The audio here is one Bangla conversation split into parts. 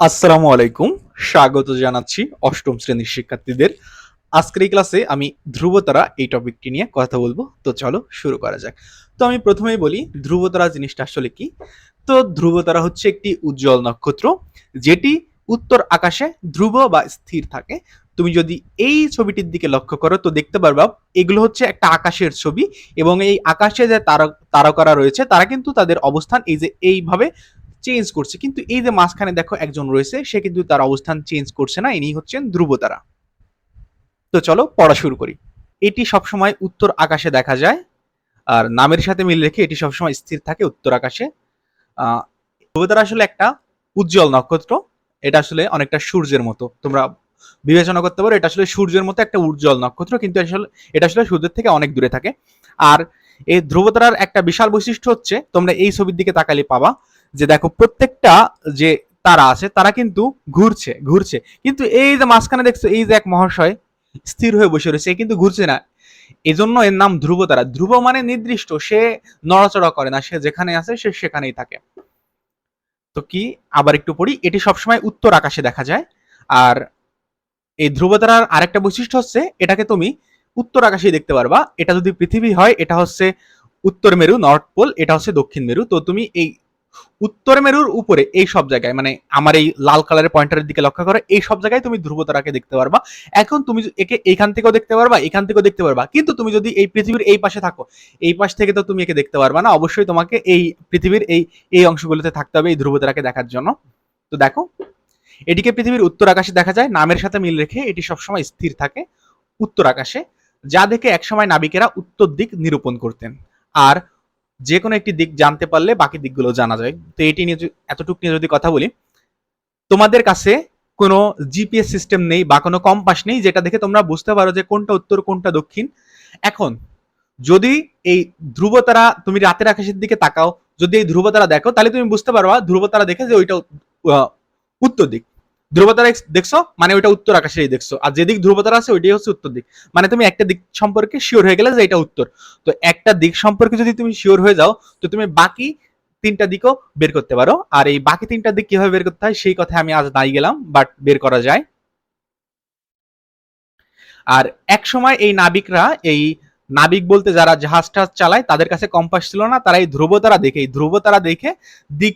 আসসালামু আলাইকুম। স্বাগত জানাচ্ছি অষ্টম শ্রেণির শিক্ষার্থীদের। আজকের এই ক্লাসে আমি ধ্রুবতারা এই টপিকটি নিয়ে কথা বলব। তো চলো শুরু করা যাক। তো আমি প্রথমেই বলি, ধ্রুবতারা জিনিসটা আসলে কি? তো ধ্রুবতারা হচ্ছে একটি উজ্জ্বল নক্ষত্র, যেটি উত্তর আকাশে ধ্রুব বা স্থির থাকে। তুমি যদি এই ছবিটির দিকে লক্ষ্য করো, তো দেখতে পারবা এগুলো হচ্ছে একটা আকাশের ছবি এবং এই আকাশে যে তারা, তারকারা রয়েছে, তারা কিন্তু তাদের অবস্থান এই যে এইভাবে চেঞ্জ করছে। কিন্তু এই যে মাঝখানে দেখো একজন রয়েছে, সে কিন্তু তার অবস্থান চেঞ্জ করছে না, ইনি হচ্ছেন ধ্রুবতারা। তো চলো পড়া শুরু করি। এটি সবসময় উত্তর আকাশে দেখা যায়। আর নামের সাথে মিল রেখে এটি সবসময় স্থির থাকে উত্তর আকাশে। ধ্রুবতারা আসলে একটা উজ্জ্বল নক্ষত্র। এটা আসলে অনেকটা সূর্যের মতো। তোমরা বিবেচনা করতে পারো, এটা আসলে সূর্যের মতো একটা উজ্জ্বল নক্ষত্র, কিন্তু আসলে, এটা আসলে সূর্যের থেকে অনেক দূরে থাকে। আর এই ধ্রুবতারার একটা বিশাল বৈশিষ্ট্য হচ্ছে, তোমরা এই ছবির দিকে তাকালে পাবা যে দেখো প্রত্যেকটা যে তারা আছে, তারা কিন্তু ঘুরছে ঘুরছে। কিন্তু এই যে মাঝখানে দেখছ, এই যে এক মহাশয় স্থির হয়ে বসে রয়েছে কিন্তু ঘুরছে না। এজন্য এর নাম ধ্রুব তারা। ধ্রুব মানে নির্দিষ্ট, সে নড়াচড়া করে না, সে যেখানে আছে, সে সেখানেই থাকে। তো কি? আবার একটু পড়ি, এটি সবসময় উত্তর আকাশে দেখা যায়। আর এই ধ্রুবতারার আরেকটা বৈশিষ্ট্য হচ্ছে, এটাকে তুমি উত্তর আকাশেই দেখতে পারবা। এটা যদি পৃথিবী হয়, এটা হচ্ছে উত্তর মেরু, নর্থ পোল, এটা হচ্ছে দক্ষিণ মেরু। তো তুমি এই উত্তর মেরুর উপরে এই সব জায়গায় মানে আমার এই লাল কালারের পয়েন্টারের দিকে লক্ষ্য করো, এই সব জায়গায় তুমি ধ্রুবতারাকে দেখতে পারবা। এখন তুমি একে এইখান থেকেও দেখতে পারবা, এখান থেকেও দেখতে পারবা। কিন্তু তুমি যদি এই পৃথিবীর এই পাশে থাকো, এই পাশ থেকে তো তুমি একে দেখতে পারবা না, অবশ্যই তোমাকে এই পৃথিবীর এই এই অংশগুলোতে থাকতে হবে এই ধ্রুবতারাকে দেখার জন্য। তো দেখো, এটিকে পৃথিবীর উত্তর আকাশে দেখা যায়, নামের সাথে মিল রেখে এটি সবসময় স্থির থাকে উত্তর আকাশে, যা দেখে একসময় নাবিকেরা উত্তর দিক নিরূপণ করতেন। আর যে কোনো একটি দিক জানতে পারলে বাকি দিকগুলো জানা যায়। তো এটি নিয়ে এতটুকু নিয়ে যদি কথা বলি, তোমাদের কাছে কোনো জিপিএস সিস্টেম নেই বা কোনো কম্পাস নেই যেটা দেখে তোমরা বুঝতে পারো যে কোনটা উত্তর, কোনটা দক্ষিণ। এখন, যদি এই ধ্রুবতারা তুমি রাতের আকাশের দিকে তাকাও, যদি এই ধ্রুবতারা দেখো, তাহলে তুমি বুঝতে পারবা ধ্রুবতারা দেখে যে ওইটা উত্তর দিক। ধ্রুবতারা দেখছ? মানে ওইটা উত্তর আকাশেই দেখছ। আর যেদিক ধ্রুবতারা আছে, ওইটাই হচ্ছে উত্তর দিক। মানে তুমি একটা দিক সম্পর্কে শিওর হয়ে গেলে যে এটা উত্তর। তো একটা দিক সম্পর্কে যদি তুমি শিওর হয়ে যাও, তো তুমি বাকি তিনটা দিকও বের করতে পারো। আর এই বাকি তিনটা দিক কীভাবে বের করতে হয়, সেই কথা আমি আজ নাই গেলাম বাট বের করা যায়। আর এক সময় এই নাবিকরা, এই নাবিক বলতে যারা জাহাজ জাহাজটা চালায়, তাদের কাছে কম্পাস ছিল না, তারা এই ধ্রুবতারা দেখে, এই ধ্রুবতারা দেখে দিক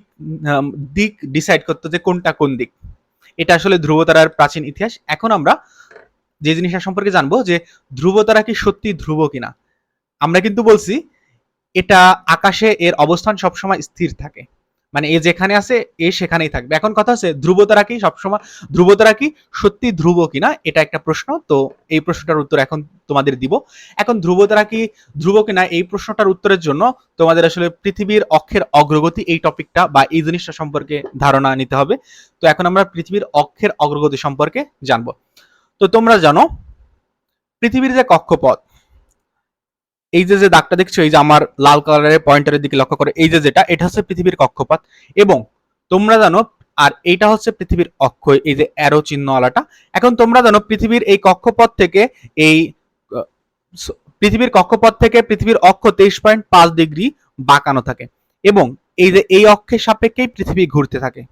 দিক ডিসাইড করতো যে কোনটা কোন দিক। এটা আসলে ধ্রুবতারার প্রাচীন ইতিহাস। এখন আমরা যে জিনিসটা সম্পর্কে জানব যে ধ্রুবতারা কি সত্যি ধ্রুব কিনা? আমরা কিন্তু বলছি এটা আকাশে এর অবস্থান সবসময় স্থির থাকে। মানে এ যেখানে আছে, এ সেখানেই থাকবে। এখন কথা হচ্ছে, ধ্রুবতারা কি সবসময়, ধ্রুবতারা কি সত্যি ধ্রুব কিনা? এটা একটা প্রশ্ন। তো এই প্রশ্নটার উত্তর এখন তোমাদের দিব। এখন ধ্রুবতারা কি ধ্রুব কিনা এই প্রশ্নটার উত্তরের জন্য তোমাদের আসলে পৃথিবীর অক্ষের অগ্রগতি এই টপিকটা বা এই জিনিসটা সম্পর্কে ধারণা নিতে হবে। তো এখন আমরা পৃথিবীর অক্ষের অগ্রগতি সম্পর্কে জানব। তো তোমরা জানো, পৃথিবীর যে কক্ষপথ এই যে যে দাগটা দেখছ, এই যে আমার লাল কালারের পয়েন্টারের দিকে লক্ষ্য করে, এই যে যেটা, এটা হচ্ছে পৃথিবীর কক্ষপথ এবং তোমরা জানো, আর এইটা হচ্ছে পৃথিবীর অক্ষ এই যে অ্যারো চিহ্নওয়ালাটা। এখন তোমরা জানো, পৃথিবীর এই কক্ষপথ থেকে এই পৃথিবীর কক্ষপথ থেকে পৃথিবীর অক্ষ তেইশ পয়েন্ট পাঁচ ডিগ্রি বাঁকানো থাকে এবং এই যে এই অক্ষের সাপেক্ষেই পৃথিবী ঘুরতে থাকে।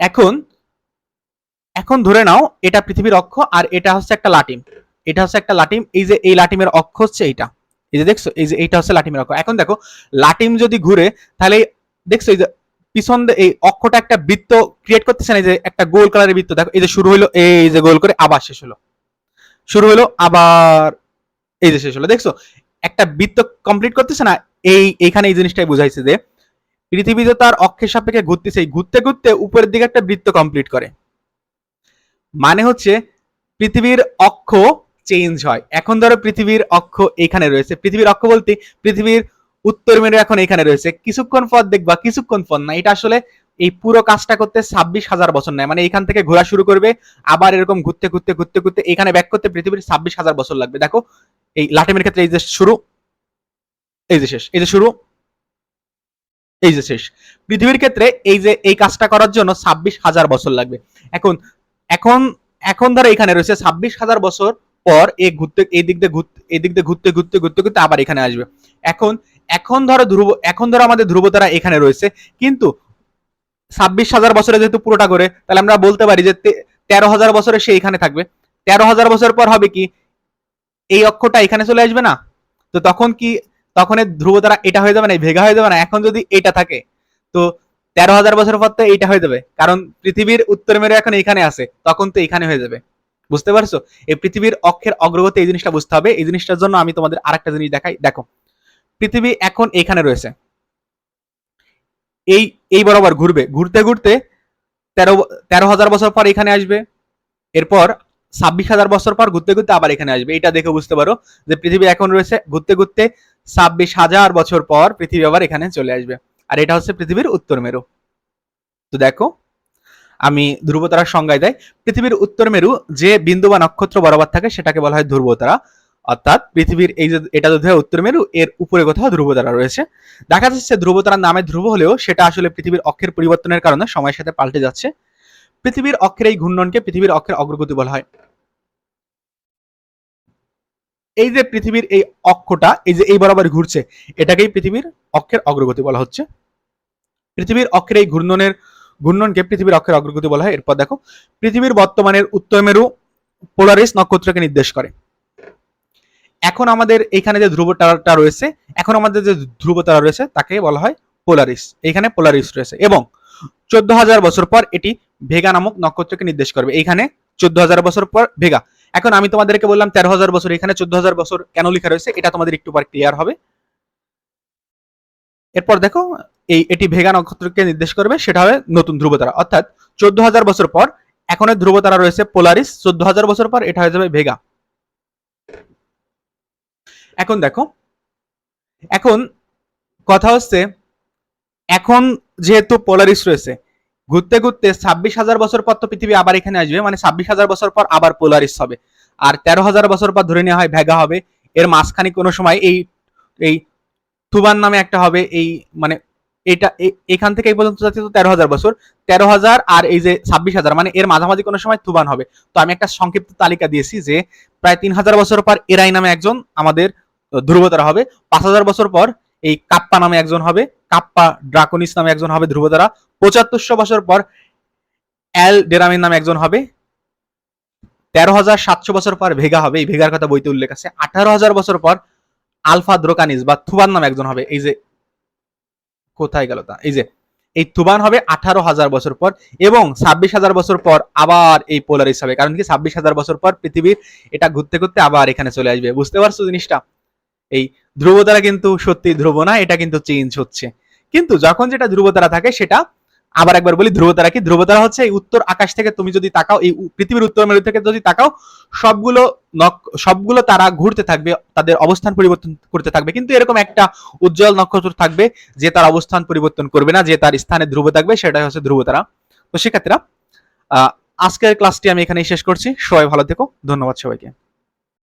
এখন এখন ধরে নাও, এটা পৃথিবীর অক্ষ আর এটা হচ্ছে একটা লাটিম এটা হচ্ছে একটা লাটিম, এই যে এই লাটিমের অক্ষ হচ্ছে এইটা। এই যে দেখছ, এই যে এইটা হচ্ছে লাটিমের অক্ষ। এখন দেখো, লাটিম যদি ঘুরে, তাহলে দেখছ, এই যে পিছন এই অক্ষটা একটা বৃত্ত ক্রিয়েট করতেছে না, এই যে একটা গোল কালারের বৃত্ত। দেখো, এই যে শুরু হলো এই যে গোল করে আবার শেষ হলো। শুরু হলো আবার এই যে শেষ হলো। দেখছ, একটা বৃত্ত কমপ্লিট করতেছে না, এই, এইখানে এই জিনিসটাই বুঝাইছে যে পৃথিবী তো তার অক্ষের সাপেক্ষে ঘুরতেছে ঘুরতে ঘুরতে উপরের দিকে একটা বৃত্ত কমপ্লিট করে। মানে হচ্ছে, পৃথিবীর অক্ষ চেঞ্জ হয়। এখন ধরো পৃথিবীর অক্ষ এখানে রয়েছে। পৃথিবীর অক্ষ বলতে পৃথিবীর উত্তর মেরু এখন এখানে রয়েছে। কিছুক্ষণ পর দেখবা, কিছুক্ষণ পর না, এটা আসলে এই পুরো কাজটা করতে ছাব্বিশ হাজার বছর নেয়। মানে এখান থেকে ঘোরা শুরু করবে, আবার এরকম ঘুরতে ঘুরতে ঘুরতে ঘুরতে এখানে ব্যাক করতে পৃথিবীর ছাব্বিশ হাজার বছর লাগবে। দেখো, এই লাটিমের ক্ষেত্রে এই যে শুরু, এই যে শেষ, এই যে শুরু, এই যে শেষ। পৃথিবীর ক্ষেত্রে এই যে এই কাজটা করার জন্য ছাব্বিশ হাজার বছর লাগবে। এখন এখন এখন ধরো এখানে রয়েছে ছাব্বিশ হাজার বছর পর এ ঘুরতে এই দিক দিয়ে ঘুরতে এই দিক দিয়ে ঘুরতে ঘুরতে ঘুরতে ঘুরতে আবার এখানে আসবে। এখন এখন ধরো ধ্রুব, এখন ধরো আমাদের ধ্রুবতারা এখানে রয়েছে, কিন্তু ছাব্বিশ হাজার বছরে যেহেতু পুরোটা করে তাহলে আমরা বলতে পারি যে তেরো হাজার বছরে সে এখানে থাকবে। তেরো হাজার বছর পর হবে কি, এই অক্ষরটা এখানে চলে আসবে না? তো তখন কি তখন এর ধ্রুবতারা এটা হয়ে যাবে না ভেগা হয়ে যাবে না? এখন যদি এটা থাকে, তো তেরো হাজার বছর পর তো এইটা হয়ে যাবে। কারণ পৃথিবীর উত্তর মেরু এখন এখানে আছে, তখন তো এখানে হয়ে যাবে। বুঝতে পারছ? এই পৃথিবীর অক্ষের অগ্রগতি এই জিনিসটা বুঝতে হবে। এই জিনিসটার জন্য আমি তোমাদের আরেকটা জিনিস দেখাই। দেখো, পৃথিবী এখন এখানে রয়েছে। এই এই বরাবর ঘুরবে। ঘুরতে ঘুরতে তেরো তেরো হাজার বছর পর এখানে আসবে। এরপর ছাব্বিশ হাজার বছর পর ঘুরতে ঘুরতে আবার এখানে আসবে। এটা দেখে বুঝতে পারো যে পৃথিবী এখন রয়েছে। ঘুরতে ঘুরতে ছাব্বিশ হাজার বছর পর পৃথিবী আবার এখানে চলে আসবে। আর এটা হচ্ছে পৃথিবীর উত্তর মেরু। তো দেখো আমি ধ্রুবতারার সংজ্ঞায় দেয়। পৃথিবীর উত্তর মেরু যে বিন্দু বা নক্ষত্র বরাবর থাকে, সেটাকে বলা হয় ধ্রুবতারা। অর্থাৎ পৃথিবীর এই যে, এটা যদি উত্তর মেরু, এর উপরে কোথাও ধ্রুবতারা রয়েছে। দেখা যাচ্ছে ধ্রুবতারার নামে ধ্রুব হলেও সেটা আসলে পৃথিবীর অক্ষের পরিবর্তনের কারণে সময়ের সাথে পাল্টে যাচ্ছে। পৃথিবীর অক্ষের এই ঘূর্ণনকে পৃথিবীর অক্ষের অগ্রগতি বলা হয়। এই যে পৃথিবীর এই অক্ষটা, এই যে এই বরাবর ঘুরছে, এটাকেই পৃথিবীর অক্ষের অগ্রগতি বলা হচ্ছে। পৃথিবীর অক্ষের এই ঘূর্ণনের ঘূর্ণনকে পৃথিবীর অক্ষের অগ্রগতি বলা হয়। এরপর দেখো, পৃথিবীর বর্তমানের উত্তর মেরু পোলারিস নক্ষত্রকে নির্দেশ করে। এখন আমাদের এখানে যে ধ্রুব তারাটা রয়েছে, এখন আমাদের যে ধ্রুব তারা রয়েছে, তাকে বলা হয় পোলারিস। এখানে পোলারিস রয়েছে এবং চোদ্দ হাজার বছর পর এটি ভেগা নামক নক্ষত্রকে নির্দেশ করবে। এখানে চোদ্দ হাজার বছর পর ভেগা। এখন আমি তোমাদেরকে বললাম, তেরো হাজার বছর, এখানে চোদ্দ হাজার বছর কেন লেখা রয়েছে, এটা তোমাদের একটু পর ক্লিয়ার হবে। এরপর দেখো এই, এটি ভেগা নক্ষত্রকে নির্দেশ করবে, সেটা হবে নতুন ধ্রুবতারা। অর্থাৎ চোদ্দ হাজার বছর পর এখন এর ধ্রুবতারা রয়েছে পোলারিস চোদ্দ হাজার বছর পর এটা হয়ে যাবে ভেগা। এখন দেখো, এখন কথা হচ্ছে, এখন যেহেতু পোলারিস রয়েছে, ঘুরতে ঘুরতে ছাব্বিশ হাজার বছর পর তো পৃথিবী আবার এখানে আসবে মানে ছাব্বিশ হাজার বছর পর আবার পোলারিস হবে। আর তেরো হাজার বছর পর ধরে নেওয়া হয় ভেগা হবে, এর মাঝখানে কোনো সময় এই এই তুবান নামে একটা হবে, এই মানে এটা এখান থেকে এই পর্যন্ত যাচ্ছে তো তেরো হাজার বছর। তেরো হাজার আর এই যে ছাব্বিশ হাজার মানে এর মাঝামাঝি কোনো সময় তুবান হবে। তো আমি একটা সংক্ষিপ্ত তালিকা দিয়েছি যে প্রায় তিন হাজার বছর পর এরাই নামে একজন আমাদের ধ্রুবতারা হবে। পাঁচ হাজার বছর পর এই কাপ্পা নামে একজন হবে, কাপ্পা ড্রাকনিস নামে একজন হবে ধ্রুবতারা। পঁচাত্তরশো বছর পর অ্যাল ডেরামিন নামে একজন হবে। তেরো হাজার সাতশো বছর পর ভেগা হবে, এই ভেগার কথা বইতে উল্লেখ আছে। আঠারো হাজার বছর পর আলফা দ্রোকানিস বা থুবান নামে একজন হবে, এই যে কোথায় গেল তা? এই যে, এই তুবান হবে আঠারো হাজার বছর পর এবং ছাব্বিশ হাজার বছর পর আবার এই পোলারিস হবে। কারণ কি? ছাব্বিশ হাজার বছর পর পৃথিবীর এটা ঘুরতে ঘুরতে আবার এখানে চলে আসবে। বুঝতে পারছ জিনিসটা? এই ধ্রুবতারা কিন্তু সত্যি ধ্রুব না, এটা কিন্তু চেঞ্জ হচ্ছে। কিন্তু যখন যেটা ধ্রুবতারা থাকে সেটা আবার একবার বলি, ধ্রুবতারা কি? ধ্রুবতারা হচ্ছে এই উত্তর আকাশ থেকে তুমি যদি তাকাও, এই পৃথিবীর উত্তর মেরু থেকে যদি তাকাও, সবগুলো সবগুলো তারা ঘুরতে থাকবে, তাদের অবস্থান পরিবর্তন করতে থাকবে। কিন্তু এরকম একটা উজ্জ্বল নক্ষত্র থাকবে যে তার অবস্থান পরিবর্তন করবে না, যে তার স্থানে ধ্রুব থাকবে, সেটাই হচ্ছে ধ্রুবতারা। তো শিক্ষার্থীরা আজকের ক্লাসটি আমি এখানেই শেষ করছি। সবাই ভালো থেকো। ধন্যবাদ সবাইকে।